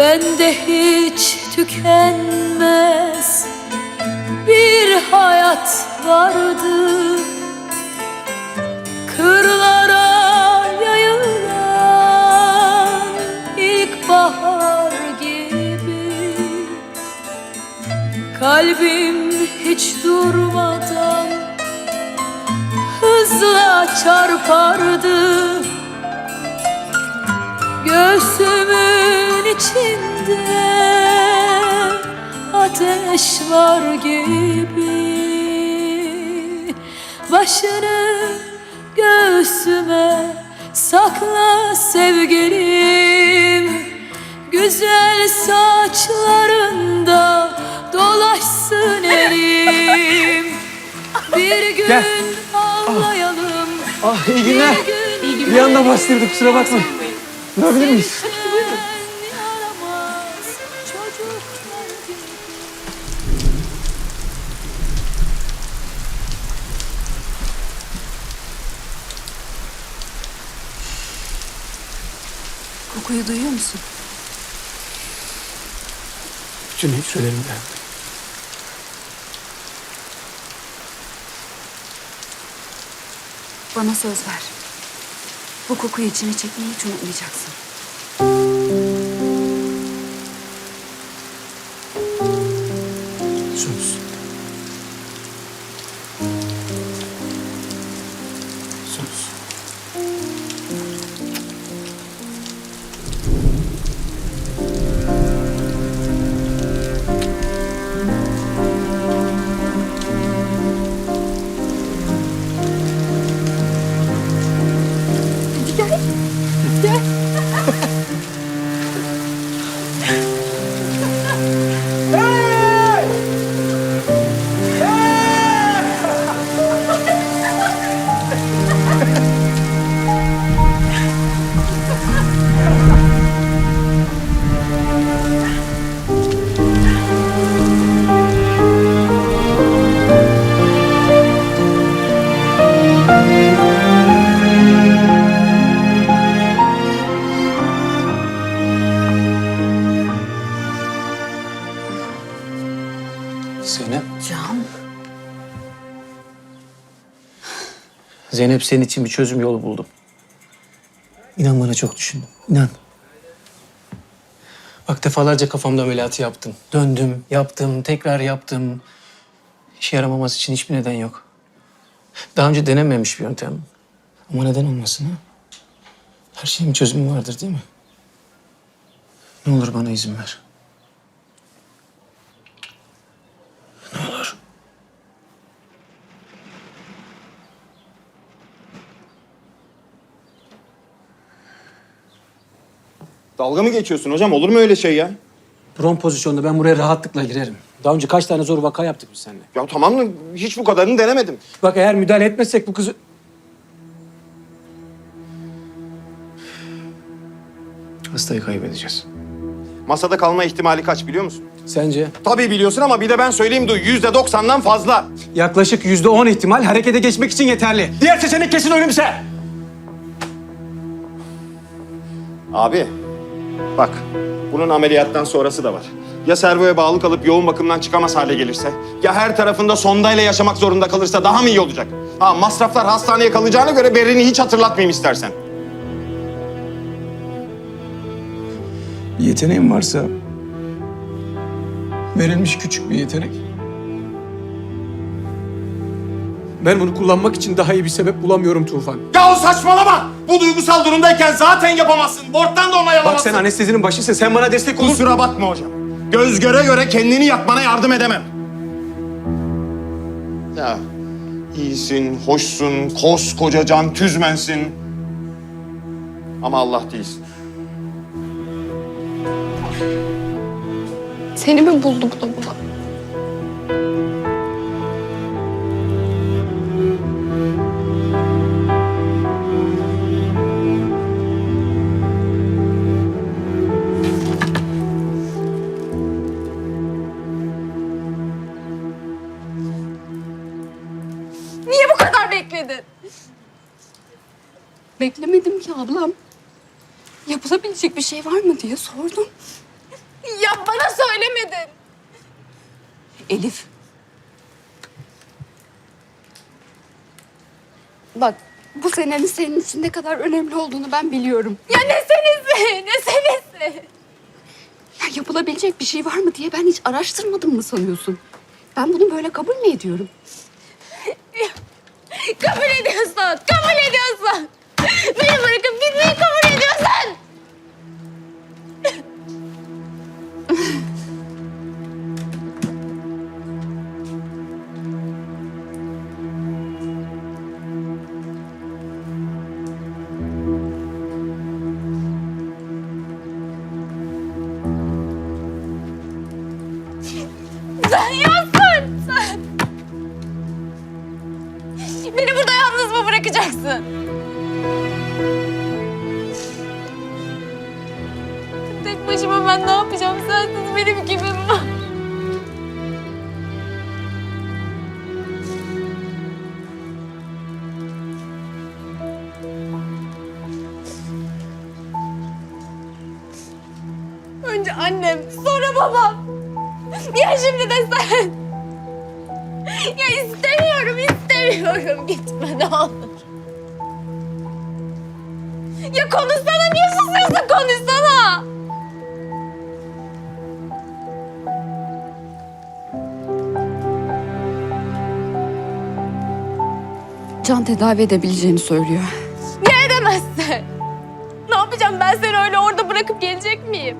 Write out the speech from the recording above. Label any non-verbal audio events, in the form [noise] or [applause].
Bende hiç tükenmez bir hayat vardı. Kırlara yayılan ilkbahar gibi Kalbim hiç durmadan hızla çarpardı. Göğsümün içinde ateş var gibi Başını göğsüme sakla sevgilim Güzel saçlarında dolaşsın [laughs] elim Bir gün Gel. ağlayalım Ah iyi günler. Bir gün Bir anda bastırdık kusura bakmayın. Durabilir miyiz? Kokuyu duyuyor musun? Cüneyt söylerimde. Bana söz ver. Bu kokuyu içine çekmeyi hiç unutmayacaksın. Söz. Zeynep senin için bir çözüm yolu buldum. İnan bana çok düşündüm. İnan. Bak defalarca kafamda ameliyatı yaptım. Döndüm, yaptım, tekrar yaptım. İşe yaramaması için hiçbir neden yok. Daha önce denememiş bir yöntem. Ama neden olmasın ha? Her şeyin bir çözümü vardır değil mi? Ne olur bana izin ver. Dalga mı geçiyorsun hocam? Olur mu öyle şey ya? Prom pozisyonda ben buraya rahatlıkla girerim. Daha önce kaç tane zor vaka yaptık biz seninle. Ya tamam da hiç bu kadarını denemedim. Bak eğer müdahale etmezsek bu kızı... Hastayı kaybedeceğiz. Masada kalma ihtimali kaç biliyor musun? Sence? Tabii biliyorsun ama bir de ben söyleyeyim duy. Yüzde doksandan fazla. Yaklaşık yüzde on ihtimal harekete geçmek için yeterli. Diğer seçenek kesin ölümse. Abi bak bunun ameliyattan sonrası da var. Ya servoya bağlı kalıp yoğun bakımdan çıkamaz hale gelirse, ya her tarafında sondayla yaşamak zorunda kalırsa daha mı iyi olacak? Ha masraflar hastaneye kalacağına göre Berrin'i hiç hatırlatmayayım istersen. Bir yeteneğin varsa verilmiş küçük bir yetenek. Ben bunu kullanmak için daha iyi bir sebep bulamıyorum Tufan. Ya saçmalama! Bu duygusal durumdayken zaten yapamazsın. Borttan da onaylamazsın. Bak sen anestezinin başıysa sen bana destek ol. Kusura bakma hocam. Göz göre göre kendini yakmana yardım edemem. Ya iyisin, hoşsun, koskoca can tüzmensin. Ama Allah değilsin. Seni mi buldu bu da bula? Beklemedim ki ablam. Yapılabilecek bir şey var mı diye sordum. Ya bana söylemedin. Elif. Bak bu senenin senin için ne kadar önemli olduğunu ben biliyorum. Ya ne senesi, ne senesi. Ya yapılabilecek bir şey var mı diye ben hiç araştırmadım mı sanıyorsun? Ben bunu böyle kabul mü ediyorum? Kabul ediyorsun, kabul ediyorsun. Beni burada yalnız mı bırakacaksın? Tek başıma ben ne yapacağım? Sensiz benim kimim var? Önce annem, sonra babam. Ya şimdi de sen. Ya istemiyorum, istemiyorum. Gitme ne olur. Ya konuşsana, niye susuyorsun? Konuşsana. Can tedavi edebileceğini söylüyor. Niye edemezsin? Ne yapacağım ben seni öyle orada bırakıp gelecek miyim?